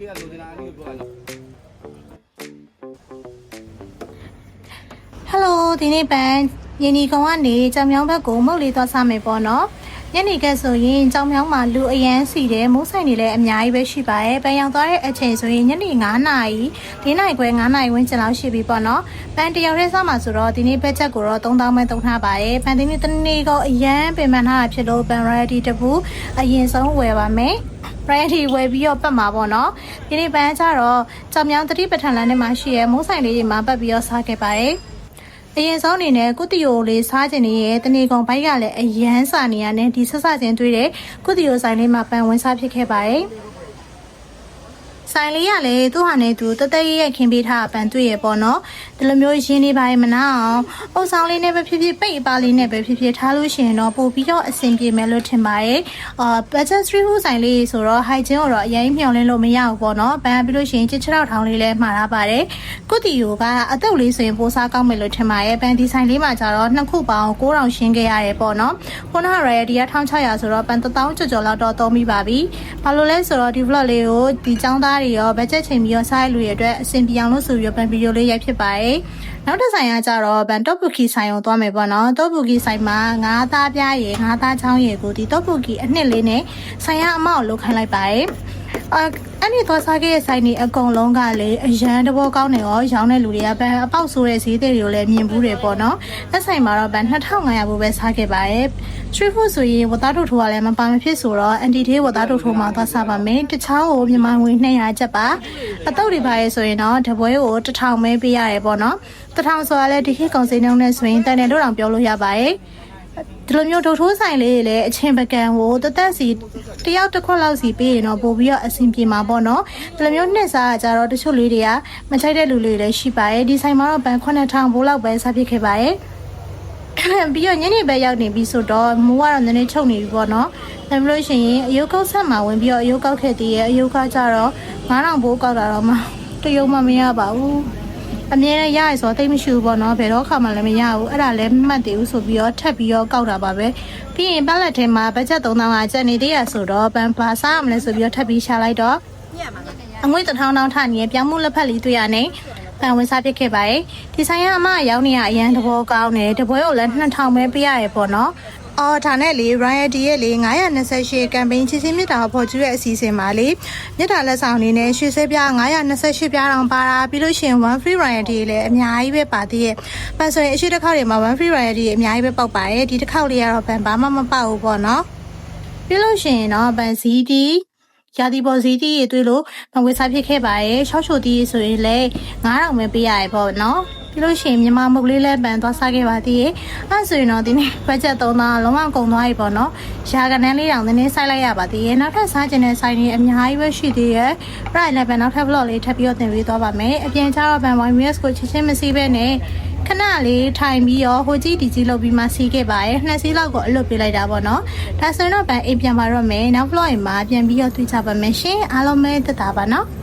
လေးကလိုချင်တာအနည်းကိုပြောရအောင်ဟယ်လိုဒီနေ့ပန်ယင်းဒီကောင်ကနေကြောင်မြောင်းဘက်ကိုမုတ်လေးသွားစမယ်ပေါ့နော်ညနေကဆိုရင်ကြောင်မြောင်းမှာလူအရန်စီတယ်မိုးဆိုင်တွေလည်းအများကြီးပဲရှိပါရဲ့ပန်ရောက်သွားတဲ့အချိန်ဆိုရင်ညနေ9နာရီ၄နာရီခွဲ9နာရီဝန်းကျင်လောက်ရှိပြီပေါ့နော်ပန်တယောက်တည်းစားမှာဆိုတော့ဒီနေ့ဘက်ချက်ကိုတော့3000ပဲတုံးထားပါရဲ့ပန်ဒီနေ့တနေ့ကအရန်ပင်ပန်းထားတာဖြစ်လို့ပန် ready တပူအရင်ဆုံးဝယ်ပါမယ် ready ဝယ်ပြီးတော့ပတ်မှာပေါ့နော်ဒီနေ့ပန်းကျတော့ကြောင်မြောင်းတတိပဋ္ဌာန်လမ်းထဲမှာရှိရဲမိုးဆိုင်လေးတွေမှာပတ်ပြီးတော့စားခဲ့ပါတယ်အရင်ဆုံးအနေနဲ့ကုတီယိုလေးစားခြင်းနေရဲ့တနေကုန်ဘိုက်ကလည်းအရန်စာနေရနဲ့ဒီဆက်စချင်းတွေ့တဲ့ကုတီယိုဆိုင်လေးမှာပန်ဝင်စားဖြစ်ခဲ့ပါတယ် ဆိုင်လေးကလည်းသူ့ဟာနဲ့သူတသက်ရရဲ့ခင်းပေးထားတာပန်တွေ့ရပေါ့နော်ဒီလိုမျိုးရင်းနေပါရင်မနာအောင်အုပ်ဆောင်လေးနဲ့ပဲဖြစ်ဖြစ်ပိတ်အပါလေးနဲ့ပဲဖြစ်ဖြစ်ထားလို့ရှိရင်တော့ပို့ပြီးတော့အဆင်ပြေမယ်လို့ထင်ပါတယ်အာ budget street food ဆိုင်လေးဆိုတော့ hygiene ကိုတော့အရင်မျှော်လင့်လို့မရဘူးပေါ့နော်ဘန်ပြီးလို့ရှိရင်ချစ်ချောက်ထောင်လေးလည်းမှားထားပါတယ်ကုတီယိုကအတုပ်လေးဆိုရင်ပိုစားကောင်းမယ်လို့ထင်ပါတယ်ဘန်ဒီဆိုင်လေးမှာကျတော့နှစ်ခုပေါင်း9000ရှင်းခဲ့ရတယ်ပေါ့နော်ခုနကရယ်ဒီက1600ဆိုတော့ပန်1000ကျော်ကျော်လောက်တော့သုံးပြီးပါပြီဘာလို့လဲဆိုတော့ဒီ vlog လေးကိုဒီចောင်းသားတွေရော budget ချိန်ပြီးရောစားရလူတွေအတွက်အဆင်ပြေအောင်လို့ဆိုပြီးတော့ပန်ဗီဒီယိုလေးရိုက်ဖြစ်ပါတယ်နောက်တစ်ဆိုင်ကကြတော့ဘန်တော့ဘူကီဆိုင်ကိုသွားမယ်ပေါ့နော်တော့ဘူကီဆိုင်မှာငါးသားပြားရယ်ငါးသားချောင်းရယ်ကိုဒီတော့ဘူကီအနှစ်လေးနဲ့ဆိုင်ရအမောက်လုတ်ခိုင်းလိုက်ပါတယ် အဲအဲ့ဒီသွားစားခဲ့တဲ့ဆိုင်တွေအကုန်လုံးကလေအရန်တဘောကောင်းနေရောရောင်းတဲ့လူတွေကဘန်အပေါက်ဆိုးတဲ့ဈေးတွေကိုလည်းမြင်ဘူးတယ်ပေါ့နော်။အဲ့ဆိုင်မှာတော့ဘန်2500ဘူးပဲစားခဲ့ပါတယ်။ street food ဆိုရင်ဝတ်သားထုတ်ထိုးကလည်းမပါမဖြစ်ဆိုတော့ anti day ဝတ်သားထုတ်ထိုးမှာသွားစားပါမယ်။တစ်ချောင်းကိုမြန်မာငွေ200ကျပ်ပါ။အတုပ်တွေပါရဲဆိုရင်တော့တပွဲကို1000ပဲပေးရတယ်ပေါ့နော်။1000ဆိုတာလည်းဒီခေတ်ကုန်စည်နှုန်းနဲ့ဆိုရင်တန်တယ်လို့တောင်ပြောလို့ရပါတယ်။ ဒီလိုမျိုးဒုတ်ထိုးဆိုင်လေးတွေလည်းအချင်းပကံကိုတသက်စီတယောက်တစ်ခွက်လောက်စီပေးရင်တော့ပို့ပြီးတော့အဆင်ပြေမှာပေါ့နော်ဒီလိုမျိုးနှစ်စားကြတော့တချို့လေးတွေကမချိုက်တဲ့လူတွေလည်းရှိပါရဲ့ဒီဆိုင်မှာတော့ဘန်9000ဘိုးလောက်ပဲစားဖြစ်ခဲ့ပါရဲ့ပြီးတော့ညနေပဲရောက်နေပြီဆိုတော့မိုးကတော့နည်းနည်းချုပ်နေပြီပေါ့နော်ဒါမလို့ရှိရင်အယုတ်ကောက်ဆက်မှာဝင်ပြီးတော့အယုတ်ကောက်ခဲ့သေးရဲ့အယုတ်ကကြတော့9000ဘိုးကောက်တာတော့မှတရုံမှမရပါဘူး အမြဲတမ်းရရဆိုတော့တိတ်မရှိဘူးပေါ့နော်ဘယ်တော့ခါမှလည်းမရဘူးအဲ့ဒါလည်းမမှတ်သေးဘူးဆိုပြီးတော့ထပ်ပြီးတော့ကောက်တာပါပဲပြီးရင်ပလက်ထဲမှာဘတ်ဂျက်3000ကကျက်နေသေးရဆိုတော့ဘန်ပါစားရမလဲဆိုပြီးတော့ထပ်ပြီးရှာလိုက်တော့အငွေ့တစ်ထောင်တောင်းထနေပြောင်းမှုလက်ဖက်လေးတွေ့ရနေပန်ဝင်စားပစ်ခဲ့ပါတယ်ဒီဆိုင်ကအမအရောက်နေရအရန်တဘောကောင်းတယ်တပွဲကိုလည်း2000ပဲပေးရတယ်ပေါ့နော် အော်ဒါနဲ့လေ Riot ရဲ့လေ928 campaign ချစ်ချင်းမြတ်တာဖော်ကျူးရဲ့အစီအစဉ်မှာလေမြတ်တာလက်ဆောင်အနေနဲ့ရွှေစဲပြား928ပြားတောင်ပါတာပြီးလို့ရှိရင် one free Riot တွေလည်းအများကြီးပဲပါသေးရဲ့ပန်ဆိုရင်အရှိတစ်ခေါက်တွေမှာ one free Riot တွေအများကြီးပဲပေါက်ပါတယ်ဒီတစ်ခေါက်လေးကတော့ဘန်ဘာမှမပေါက်ဘူးပေါ့နော်ပြီးလို့ရှိရင်တော့ဘန်စီတီရာသီပေါ်စီတီရေတွေ့လို့မဝေစားဖြစ်ခဲ့ပါရဲ့ရှောက်ချိုတီရေဆိုရင်လည်း9000ပဲပေးရရပေါ့နော် ပြီးလို့ရှိရင်မြန်မာမုတ်လေးလည်းပန်သွားစားခဲ့ပါသေးရဲ့အဲ့ဆိုရင်တော့ဒီနေ့ဘတ်ဂျက်3000လုံးဝကုန်သွားပြီပေါ့နော်ရာကနန်းလေးတောင်နည်းနည်းစိုက်လိုက်ရပါသေးရဲ့နောက်ထပ်စားကျင်တဲ့ဆိုင်တွေအများကြီးပဲရှိသေးရဲ့ right လည်းပန်နောက်ထပ် vlog လေးထပ်ပြီးတော့တင်ပေးသွားပါမယ်အပြင်ကျတော့ပန် YMS ကိုချစ်ချင်းမစီးပဲနဲ့ခဏလေးထိုင်ပြီးတော့ဟိုကြီးဒီကြီးလုပ်ပြီးမှစီးခဲ့ပါရဲ့နှစ်စီးလောက်ကိုအလွတ်ပေးလိုက်တာပေါ့နော်ဒါဆိုရင်တော့ပန်အိမ်ပြန်ပါတော့မယ်နောက် vlog မှာပြန်ပြီးတော့တွေ့ကြပါမယ်ရှင်အားလုံးပဲတက်တာပါနော်